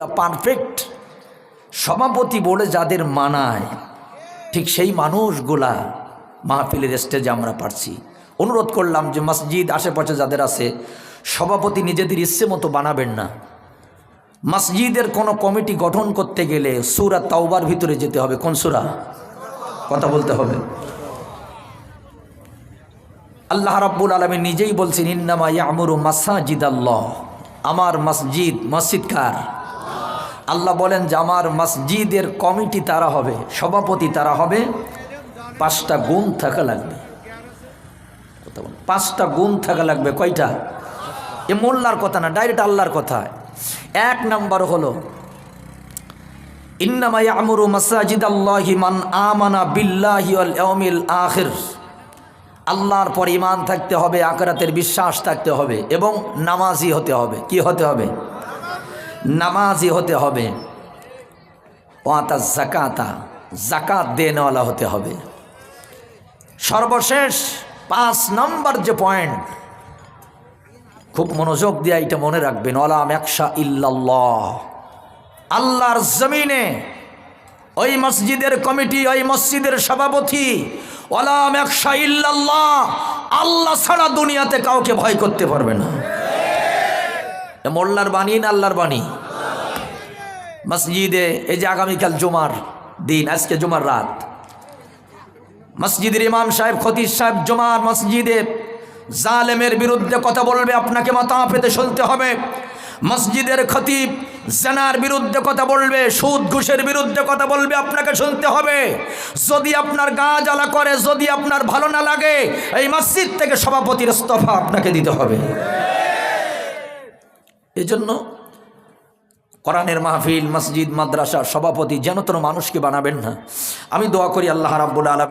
Perfect সভাপতি বলে যাদের মানায়, ঠিক সেই মানুষগুলা মাহফিলের স্টেজে আমরা পারছি। অনুরোধ করলাম যে মসজিদ আশেপাশে যাদের আছে, সভাপতি নিজেদের ইচ্ছে মতো বানাবেন না। মসজিদের কোনো কমিটি গঠন করতে গেলে সুরা তাওবার ভিতরে যেতে হবে। কোন সুরা? কথা বলতে হবে। আল্লাহ রাব্বুল আলমী নিজেই বলছেন, ইন্নামা ইয়ামুরু মাসাজিদ আল্লাহ আমার মসজিদ মসজিদ কার? আল্লাহ বলেন যে আমার মসজিদের কমিটি তারা হবে, সভাপতি তারা হবে, পাঁচটা গুণ থাকা লাগবে। পাঁচটা গুণ থাকা লাগবে, কয়টা? এ মোল্লার কথা না ডাইরেক্ট আল্লাহর কথা। এক নাম্বার হলো, ইন্নামা ইয়ামুরু মাসাজিদ আল্লাহি মান আমানা বিল্লাহি আখির। আল্লাহর পর ইমান থাকতে হবে, আখরাতের বিশ্বাস থাকতে হবে এবং নামাজি হতে হবে। কি হতে হবে? নামাজি হতে হবে। ওয়াতা জাকাতা জাকাত দেনওয়ালা হতে হবে। সর্বশেষ পাঁচ নম্বর যে পয়েন্ট খুব মনোযোগ দিয়ে এটা মনে রাখবেন ওলাম একশা ইল্লাল্লাহ। আল্লাহর জমিনে ওই মসজিদের কমিটি, ওই মসজিদের সভাপতি ওলাম একশা ইল্লাল্লাহ, আল্লাহ ছাড়া দুনিয়াতে কাউকে ভয় করতে পারবে না। মোল্লার বাণী না আল্লাহর বাণী? মসজিদে, এই যে আগামীকাল জুমার দিন, আজকে জুমার রাত। মসজিদের ইমাম সাহেব খতির সাহেব জুমার মসজিদে জালেমের বিরুদ্ধে কথা বলবে, আপনাকে মাথা পেতে শুনতে হবে। মসজিদের খতিব জেনার বিরুদ্ধে কথা বলবে, সুদ ঘুষের বিরুদ্ধে কথা বলবে, আপনাকে শুনতে হবে। যদি আপনার গা জ্বালা করে, যদি আপনার ভালো না লাগে, এই মসজিদ থেকে সভাপতির ইস্তফা আপনাকে দিতে হবে। এজন্য কোরআনের মাহফিল, মসজিদ মাদ্রাসা সভাপতি যেন তোর মানুষকে বানাবেন না। আমি দোয়া করি আল্লাহ রাব্বুল আলম